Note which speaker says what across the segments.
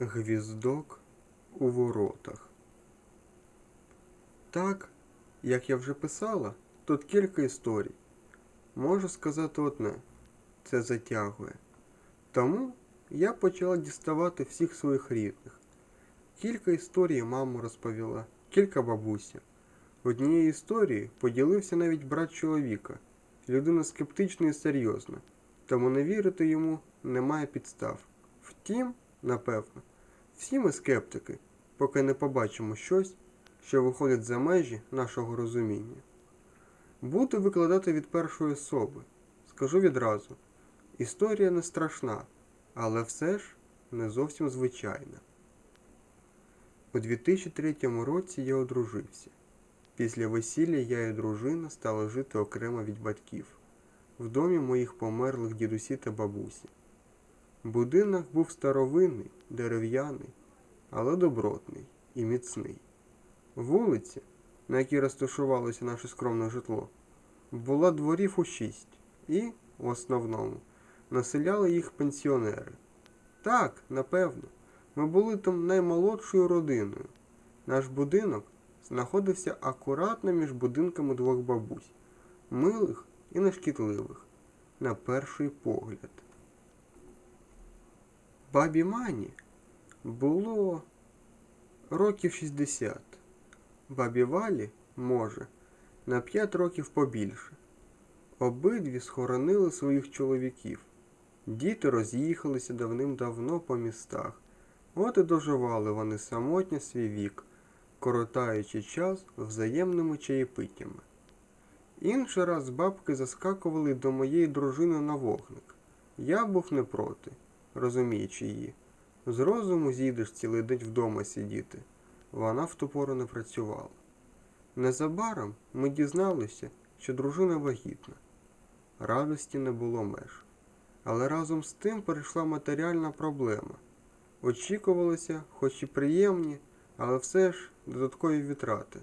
Speaker 1: Гвіздок у воротах. Так, як я вже писала, тут кілька історій. Можу сказати одне це затягує. Тому я почала діставати всіх своїх рідних. Кілька історій мама розповіла, кілька бабуся. Однією історією поділився навіть брат чоловіка, людина скептична і серйозна, тому не вірити йому немає підстав. Втім, напевно, всі ми скептики, поки не побачимо щось, що виходить за межі нашого розуміння. Буду викладати від першої особи. Скажу відразу: історія не страшна, але все ж не зовсім звичайна. У 2003 році я одружився. Після весілля я і дружина стали жити окремо від батьків, в домі моїх померлих дідусі та бабусі. Будинок був старовинний, дерев'яний, але добротний і міцний. Вулиця, на якій розташувалося наше скромне житло, була дворів у шість і, в основному, населяли їх пенсіонери. Так, напевно, ми були там наймолодшою родиною. Наш будинок знаходився акуратно між будинками двох бабусь, милих і нешкідливих, на перший погляд. Бабі Мані було років 60. Бабі Валі, може, на 5 років побільше. Обидві схоронили своїх чоловіків. Діти роз'їхалися давним-давно по містах. От і доживали вони самотньо свій вік, коротаючи час взаємними чаєпиттями. Інший раз бабки заскакували до моєї дружини на вогник. Я був не проти, розуміючи її. З розуму зійдеш цілий день вдома сидіти. Вона в ту пору не працювала. Незабаром ми дізналися, що дружина вагітна. Радості не було меж. Але разом з тим перейшла матеріальна проблема. Очікувалися, хоч і приємні, але все ж додаткові витрати.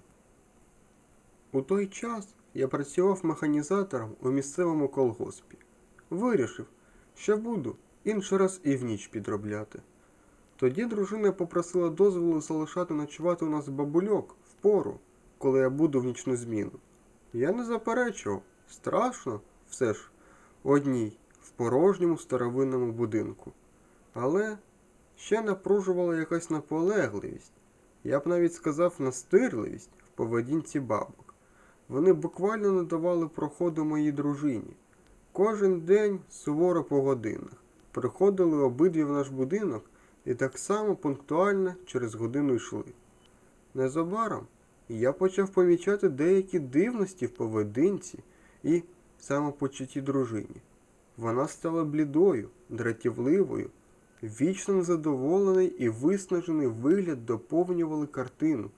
Speaker 1: У той час я працював механізатором у місцевому колгоспі. Вирішив, що буду інший раз і в ніч підробляти. Тоді дружина попросила дозволу залишати ночувати у нас бабульок в пору, коли я буду в нічну зміну. Я не заперечував, страшно все ж одній в порожньому старовинному будинку. Але ще напружувала якась наполегливість, я б навіть сказав настирливість в поведінці бабок. Вони буквально не давали проходу моїй дружині. Кожен день суворо по годинах. Приходили обидві в наш будинок і так само пунктуально через годину йшли. Незабаром я почав помічати деякі дивності в поведінці і самопочутті дружині. Вона стала блідою, дратівливою, вічно незадоволений і виснажений вигляд доповнювали картину.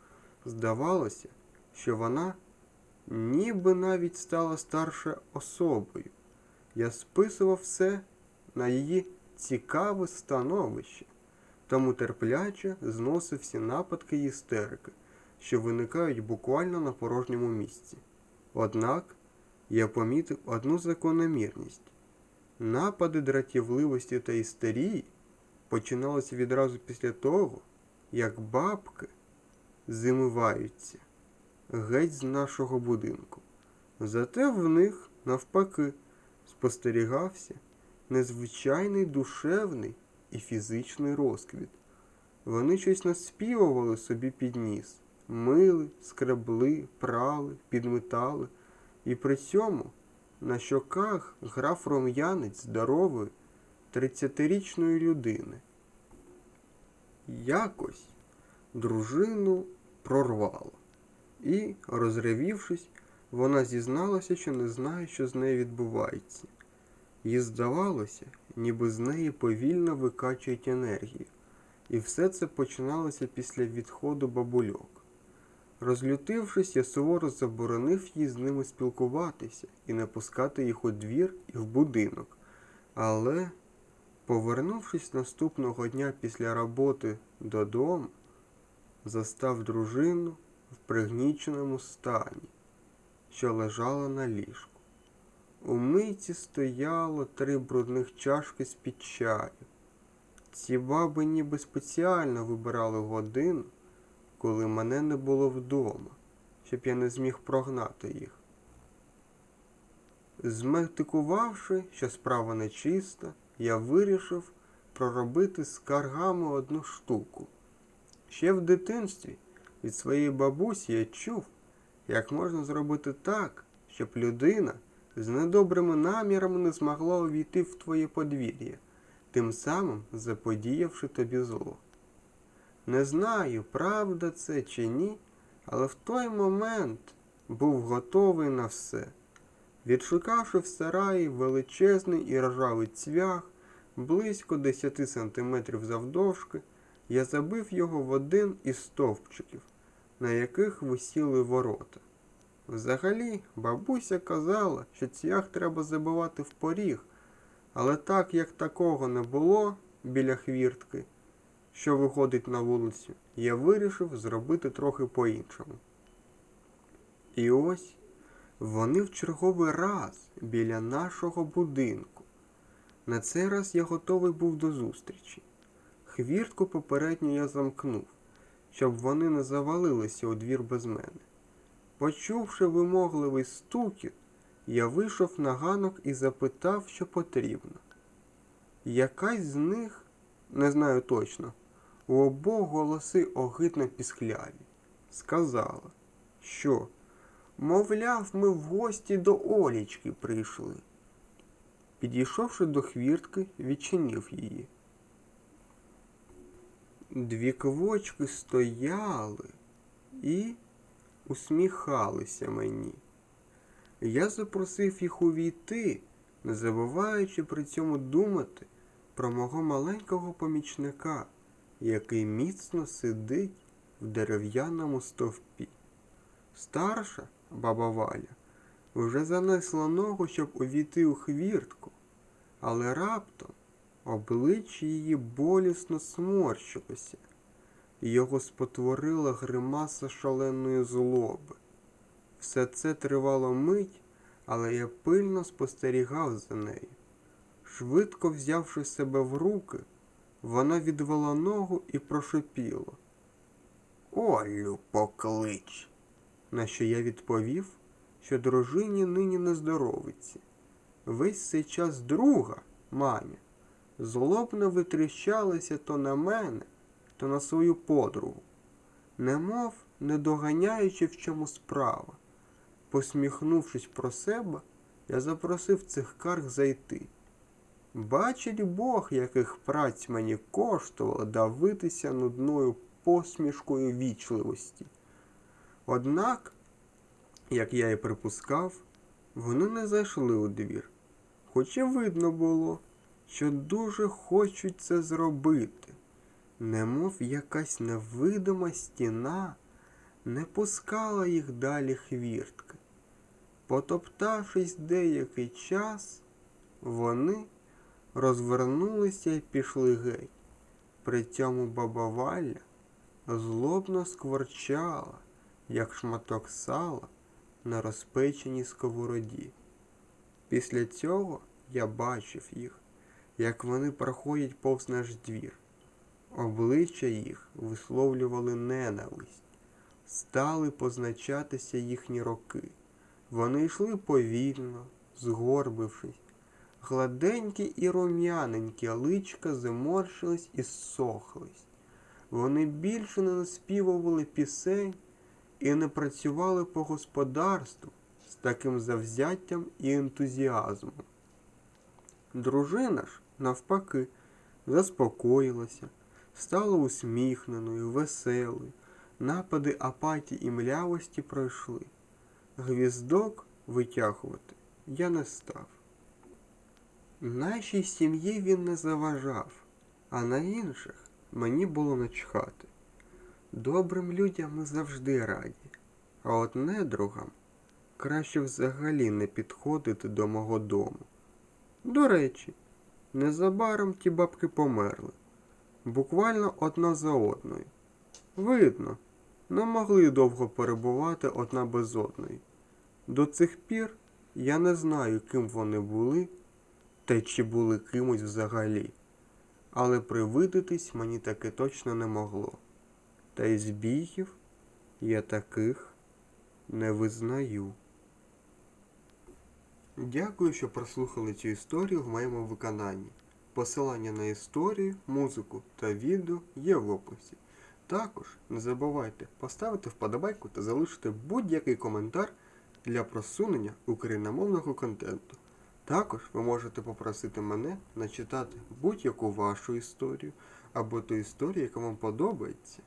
Speaker 1: Здавалося, що вона ніби навіть стала старшою особою. Я списував все на її цікаве становище, тому терпляче зносив всі нападки і істерики, що виникають буквально на порожньому місці. Однак я помітив одну закономірність. Напади дратівливості та істерії починалися відразу після того, як бабки зимиваються геть з нашого будинку. Зате в них, навпаки, спостерігався незвичайний душевний і фізичний розквіт. Вони щось наспівували собі під ніс, мили, скребли, прали, підметали, і при цьому на щоках грав рум'янець здорової, тридцятирічної людини. Якось дружину прорвало. І, розревівшись, вона зізналася, що не знає, що з нею відбувається. Їй здавалося, ніби з неї повільно викачують енергію, і все це починалося після відходу бабульок. Розлютившись, я суворо заборонив їй з ними спілкуватися і не пускати їх у двір і в будинок. Але, повернувшись наступного дня після роботи додому, застав дружину в пригніченому стані, що лежала на ліжку. У мийці стояло три брудних чашки з-під чаю. Ці баби ніби спеціально вибирали годину, коли мене не було вдома, щоб я не зміг прогнати їх. Зметикувавши, що справа нечиста, я вирішив проробити з каргами одну штуку. Ще в дитинстві від своєї бабусі я чув, як можна зробити так, щоб людина з недобрими намірами не змогла увійти в твоє подвір'я, тим самим заподіявши тобі зло. Не знаю, правда це чи ні, але в той момент був готовий на все. Відшукавши в сараї величезний і ржавий цвях, близько 10 сантиметрів завдовжки, я забив його в один із стовпчиків, на яких висіли ворота. Взагалі, бабуся казала, що цвях треба забивати в поріг, але так як такого не було біля хвіртки, що виходить на вулицю, я вирішив зробити трохи по-іншому. І ось вони в черговий раз біля нашого будинку. На цей раз я готовий був до зустрічі. Хвіртку попередньо я замкнув, щоб вони не завалилися у двір без мене. Почувши вимогливий стукіт, я вийшов на ганок і запитав, що потрібно. Якась з них, не знаю точно, у обох голоси огидно піскляві, сказала, що, мовляв, ми в гості до Олічки прийшли. Підійшовши до хвіртки, відчинив її. Дві квочки стояли і усміхалися мені. Я запросив їх увійти, не забуваючи при цьому думати про мого маленького помічника, який міцно сидить в дерев'яному стовпі. Старша баба Валя вже занесла ногу, щоб увійти у хвіртку, але раптом обличчя її болісно сморщилося, його спотворила гримаса шаленої злоби. Все це тривало мить, але я пильно спостерігав за нею. Швидко взявши себе в руки, вона відвела ногу і прошепіла. Олю поклич. На що я відповів, що дружині нині не здоровиться. Весь цей час друга, маня, злобно витріщалася то на мене, то на свою подругу, немов не доганяючи, в чому справа. Посміхнувшись про себе, я запросив цих карг зайти. Бачить Бог, яких праць мені коштувало давитися нудною посмішкою вічливості. Однак, як я і припускав, вони не зайшли у двір, хоча видно було, що дуже хочуть це зробити, немов якась невидима стіна не пускала їх далі хвіртки. Потоптавшись деякий час, вони розвернулися і пішли геть. При цьому баба Валя злобно скворчала, як шматок сала на розпеченій сковороді. Після цього я бачив їх, як вони проходять повз наш двір. Обличчя їх висловлювали ненависть, стали позначатися їхні роки. Вони йшли повільно, згорбившись. Гладенькі і рум'яненькі личка заморщились і ссохлись. Вони більше не наспівували пісень і не працювали по господарству з таким завзяттям і ентузіазмом. Дружина ж, навпаки, заспокоїлася, стала усміхненою, веселою, напади апатії і млявості пройшли. Гвіздок витягувати я не став. Нашій сім'ї він не заважав, а на інших мені було начхати. Добрим людям ми завжди раді, а от недругам краще взагалі не підходити до мого дому. До речі, незабаром ті бабки померли, буквально одна за одною. Видно, не могли довго перебувати одна без одної. До цих пір я не знаю, ким вони були, та чи були кимось взагалі. але привидитись мені таки точно не могло. Та й збігів я таких не визнаю. Дякую, що прослухали цю історію в моєму виконанні. Посилання на історію, музику та відео є в описі. Також не забувайте поставити вподобайку та залишити будь-який коментар для просунення україномовного контенту. Також ви можете попросити мене начитати будь-яку вашу історію або ту історію, яка вам подобається,